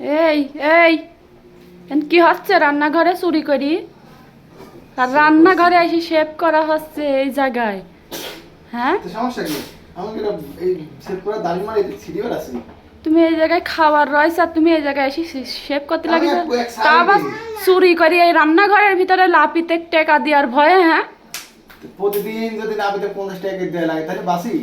এই এই। কি হচ্ছে? রান্নাঘরে চুরি করি? আর রান্নাঘরে এসে শেভ করা হচ্ছে এই জায়গায়। হ্যাঁ? সমস্যা কি? আমাকে এই সেট করে দাড়ি মারি সিডিওর আছে। তুমি এই জায়গায় খাবার রয়েছে আর তুমি এই জায়গায় এসে শেভ করতে এক তা আবার চুরি করি এই রান্নাঘরের ভিতরে লাপিতে টেকা দেওয়ার ভয়ে হ্যাঁ? প্রতিদিন যদি না পেতে পঞ্চাশ টাকা দেওয়া লাগে তাহলে বাসি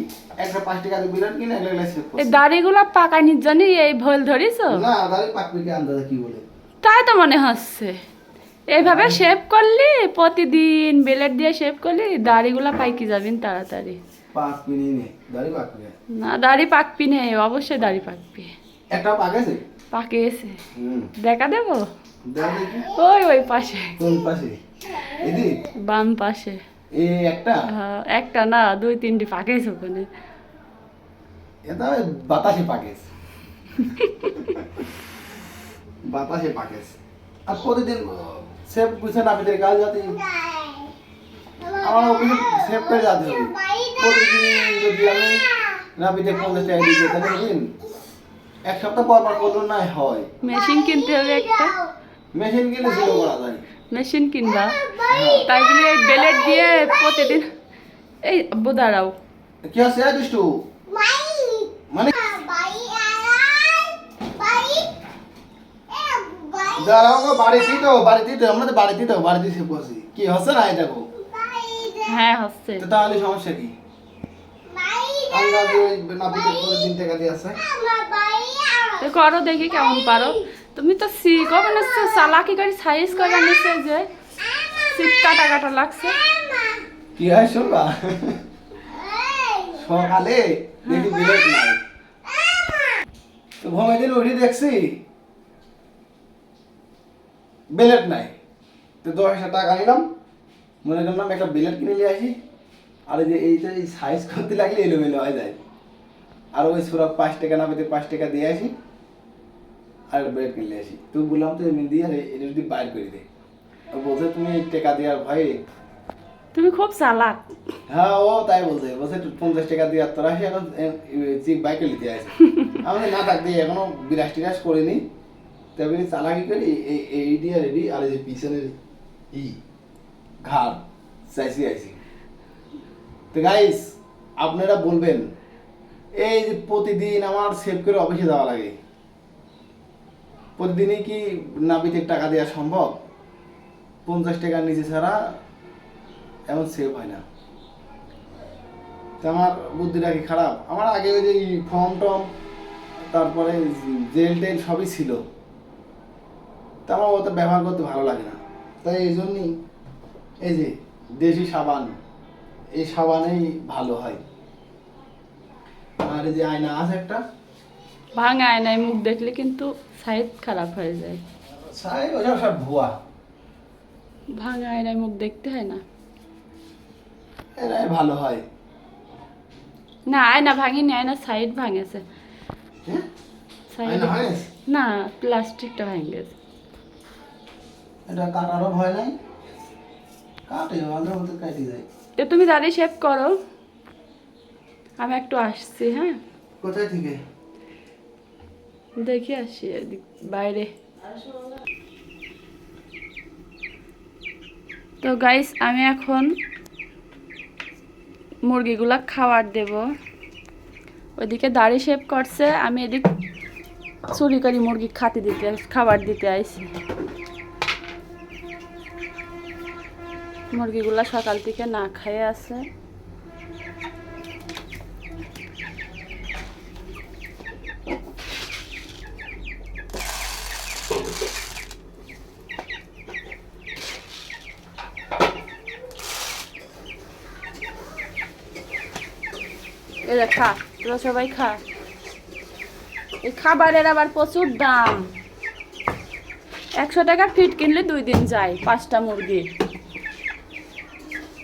একটা পাঁচ টাকা বিরাট কিনে সেভ এই দাড়িগুলো পাকানির জন্য এই ভুল ধরিস না দাড়ি পাকবে কি আন্দাজে কি বলে? তাই তো মনে হচ্ছে। এইভাবে শেভ করলি প্রতিদিন বেলেট দিয়ে শেভ করলি দাড়িগুলো পাইকি যাবেন তাড়াতাড়ি। নে দাড়ি পাকবে। না দাড়ি পাকবি নে অবশ্যই দাড়ি পাকবি। একটা পাকেছে? পাকে এসে দেখা দেবো? ওই ওই পাশে। কোন পাশে? বাম পাশে। এই একটা? হ্যাঁ, একটা না দুই তিনটি পাকেছে ওখানে। এটা বাতাসে পাকেস বাতাসে পাকেস আর প্রতিদিন সেভ বুঝে না পেতে কাজ যাতে আমার ওখানে সেভ করে যেতে হবে প্রতিদিন যদি আমি না পেতে পঞ্চাশ টাকা দিতে তাহলে দিন এক সপ্তাহ পর পর করল না হয়। মেশিন কিনতে হবে একটা। মেশিন কিনে জিরো করা যায়। মেশিন কিনবা। তাই বলে এই বেলেট দিয়ে প্রতিদিন এই আব্বু দাঁড়াও। কি আছে দুষ্টু? মানে দাঁড়াও গো, বাড়িতেই তো আমরা করছি কি হচ্ছে না এটা গো? হ্যাঁ হচ্ছে। তো তাহলে সমস্যা কি? আমরা ওই নাপিতের দিন টাকা আছে। করো দেখি কেমন পারো। তুমি তো শিখো মানে সে চালাকি করে সাইজ করে নিচ্ছে যে। শিখ কাটা কাটা লাগছে। কি হয় শুনবা? সকালে দেখি বিলেট নাই তো ঘুমাই দিন উঠে দেখছি। বিলেট নাই। তো দশ হাজার টাকা নিলাম। মনে করলাম একটা বিলেট কিনে নিয়ে আসি। আর এই যে এইটা এই সাইজ করতে লাগলে এলোমেলো হয়ে যায়। আর ওই সুরাক পাঁচ টাকা না পেতে পাঁচ টাকা দিয়ে আসি। আর কিনে নিয়ে আসি। তো বললাম তো দিয়ে আর এটা যদি বাইর করে দে। ও বলছে তুমি টাকা দেওয়ার ভয়ে তুমি খুব চালাক। হ্যাঁ ও তাই বলছে। বলছে পঞ্চাশ টাকা দিয়ে তোরা আসি এখন চিপ বাইকে নিতে আসে। আমি না থাকতে এখনও বিরাশ টিরাশ করিনি। তবে চালাকি করি এই এই দিয়ে রেডি আর এই যে পিছনের ই ঘাড় চাইছি আইছি তো গাইস আপনারা বলবেন এই যে প্রতিদিন আমার সেভ করে অফিসে যাওয়া লাগে। প্রতিদিনই কি নাবিতের টাকা দেওয়া সম্ভব? পঞ্চাশ টাকার নিচে ছাড়া এমন সেভ হয় না। আমার বুদ্ধিটা কি খারাপ? আমার আগে ওই যে ফর্ম টম তারপরে জেল টেল সবই ছিল। তা আমার অত ব্যবহার করতে ভালো লাগে না। তাই এই জন্যই এই যে দেশি সাবান, এই সাবানেই ভালো হয়। আর এই যে আয়না আছে একটা ভাঙা আয়নায় মুখ দেখলে কিন্তু সাইড খারাপ হয়ে যায়। সাই ওটা সব ভুয়া। ভাঙা আয়নায় মুখ দেখতে হয় না। এরাই ভালো হয়। না আয়না ভাঙিনি আয়না সাইড ভাঙেছে। হ্যাঁ? সাইড হয় না প্লাস্টিকটা ভেঙে গেছে। এটা কাটারও ভয় নাই। কাটে মধ্যে কাটি যায়। তো তুমি দাঁড়িয়ে শেভ করো। আমি একটু আসছি হ্যাঁ? কোথায় থেকে? দেখি আসি বাইরে। তো গাইস আমি এখন মুরগিগুলা খাবার দেব। ওইদিকে দাড়ি শেভ করছে, আমি এদিক চুরি করি মুরগি খাতে দিতে, খাবার দিতে আইছি। মুরগিগুলা সকাল থেকে না খেয়ে আছে। যে খা, তোরা সবাই খা। এই খাবারের আবার প্রচুর দাম। একশো টাকা ফিট কিনলে দুই দিন যায়, পাঁচটা মুরগি।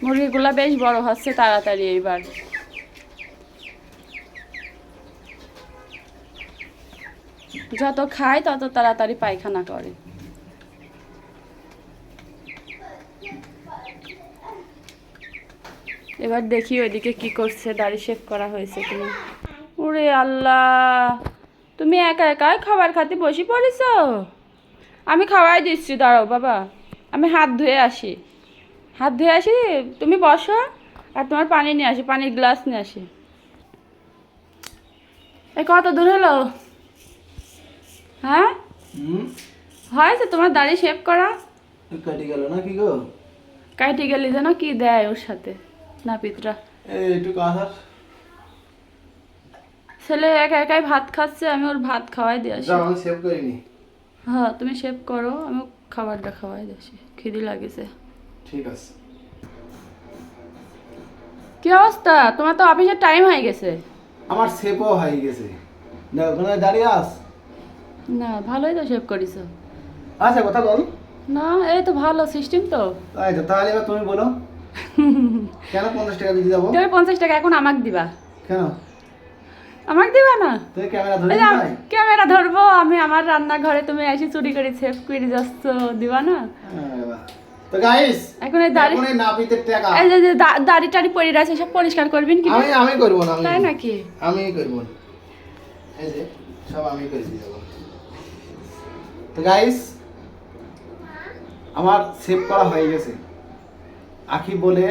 মুরগিগুলা বেশ বড় হচ্ছে তাড়াতাড়ি এইবার। যত খায় তত তাড়াতাড়ি পায়খানা করে। এবার দেখি ওইদিকে কি করছে দাড়ি শেভ করা হয়েছে কিনা। ওরে আল্লাহ তুমি একা একাই খাবার খাতে বসে পড়েছ? আমি খাওয়াই দিচ্ছি দাঁড়াও বাবা। আমি হাত ধুয়ে আসি। হাত ধুয়ে আসি তুমি বসো আর তোমার পানি নিয়ে আসি পানির গ্লাস নিয়ে আসি। এ কত দূর হলো? হ্যাঁ? হয়েছে তোমার দাড়ি শেভ করা? কেটে গেল না কি গো? কাইটে গেলি যেন কি দেয় ওর সাথে। নাপিতরা একটু ছেলে একা একাই ভাত খাচ্ছে আমি ওর ভাত খাওয়াই দিয়ে আসি। আমি সেভ করিনি হ্যাঁ তুমি শেভ করো আমি খাবারটা খাওয়াই দিয়ে আসি। খিদি লাগেছে। ঠিক আছে। কি অবস্থা? তোমার তো অফিসের টাইম হয়ে গেছে। আমার সেপও হয়ে গেছে। না ওখানে দাঁড়িয়ে আস। না ভালোই তো শেভ করিস। আচ্ছা কথা বল। না এই তো ভালো সিস্টেম তো। তো তাহলে এবার তুমি বলো। কেন পঞ্চাশ টাকা দিতে যাব তুমি পঞ্চাশ টাকা এখন আমাকে দিবা। কেন? আমাকে দিবা না? তুমি ক্যামেরা ক্যামেরা ধরবো আমি আমার রান্নাঘরে তুমি এসে চুরি করে সেভ করে যাচ্ছ দিবা না? তো গাইস এখন এই দাড়ি এখন নাপিতের টাকা। এই যে দাড়ি টাড়ি পরে আছে সব পরিষ্কার করবেন কি? আমি আমি করব না তাই নাকি? আমি করব। এই যে সব আমি করে দিয়ে যাব তো গাইস আমার সেভ করা হয়ে গেছে। আখি বলে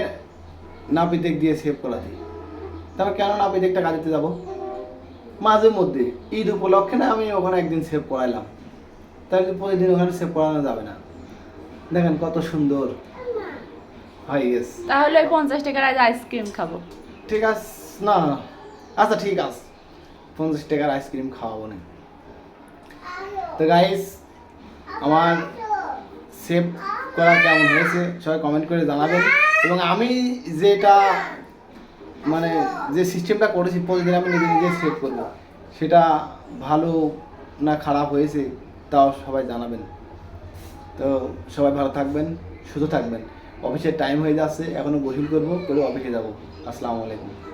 নাপিতেক দিয়ে সেভ করা দিই। তারপর কেন নাপিতেক টাকা দিতে যাব? মাঝে মধ্যে। ঈদ উপলক্ষে না আমি ওখানে একদিন সেভ করাইলাম। তাহলে প্রতিদিন ওখানে সেভ করানো যাবে না। দেখেন কত সুন্দর। হয়ে গেছে তাহলে ওই পঞ্চাশ টাকার আইসক্রিম খাব। ঠিক আছে না। আচ্ছা ঠিক আছে। পঞ্চাশ টাকার আইসক্রিম খাওয়াবো না। তো গাইস আমার সেভ করা কেমন হয়েছে, সবাই কমেন্ট করে জানাবেন এবং আমি যেটা মানে যে সিস্টেমটা করেছি, প্রতিদিন আমি নিজে নিজে সেভ করব। সেটা ভালো না খারাপ হয়েছে, তাও সবাই জানাবেন। তো সবাই ভালো থাকবেন, সুস্থ থাকবেন। অফিসের টাইম হয়ে যাচ্ছে এখনও গোসল করব করে অফিসে যাব। আসসালামু আলাইকুম।